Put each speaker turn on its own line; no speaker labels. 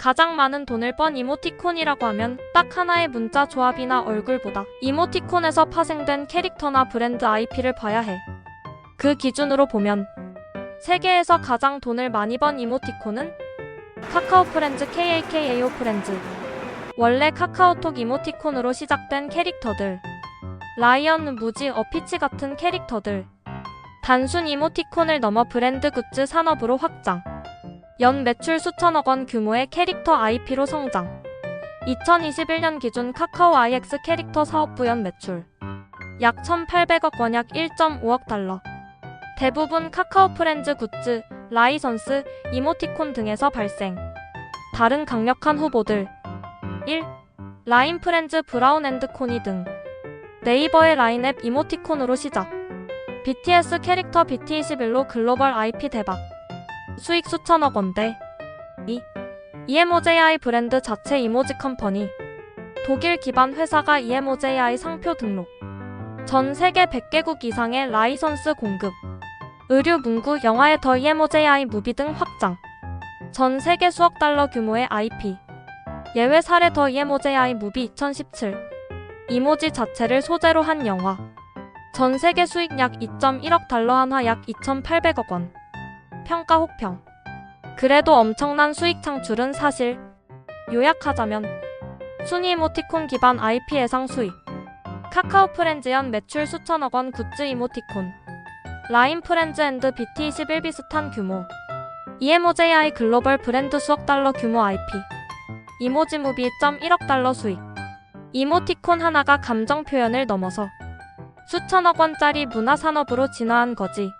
가장 많은 돈을 번 이모티콘이라고 하면 딱 하나의 문자 조합이나 얼굴보다 이모티콘에서 파생된 캐릭터나 브랜드 IP를 봐야 해. 그 기준으로 보면 세계에서 가장 돈을 많이 번 이모티콘은 카카오 프렌즈 KAKAO 프렌즈. 원래 카카오톡 이모티콘으로 시작된 캐릭터들. 라이언, 무지, 어피치 같은 캐릭터들. 단순 이모티콘을 넘어 브랜드 굿즈 산업으로 확장 연 매출 수천억 원 규모의 캐릭터 IP로 성장. 2021년 기준 카카오 IX 캐릭터 사업 부 연 매출. 약 1,800억 원 약 1.5억 달러. 대부분 카카오 프렌즈 굿즈, 라이선스, 이모티콘 등에서 발생. 다른 강력한 후보들. 1. 라인 프렌즈 브라운 앤드 코니 등. 네이버의 라인 앱 이모티콘으로 시작. BTS 캐릭터 BT21로 글로벌 IP 대박 수익 수천억 원대 2. EMOJI 브랜드 자체 이모지 컴퍼니 독일 기반 회사가 EMOJI 상표 등록 전 세계 100개국 이상의 라이선스 공급 의류, 문구, 영화의 더 EMOJI 무비 등 확장. 전 세계 수억 달러 규모의 IP. 예외 사례 더 EMOJI 무비 2017. 이모지 자체를 소재로 한 영화. 전 세계 수익 약 2.1억 달러 한화 약 2,800억 원. 평가 혹평. 그래도 엄청난 수익 창출은 사실. 요약하자면 순위 이모티콘 기반 IP 예상 수익. 카카오 프렌즈 연 매출 수천억 원 굿즈 이모티콘. 라인 프렌즈 앤드 BT21 비슷한 규모. EMOJI 글로벌 브랜드 수억 달러 규모 IP. 이모지 무비 1.1억 달러 수익. 이모티콘 하나가 감정 표현을 넘어서 수천억 원짜리 문화 산업으로 진화한 거지.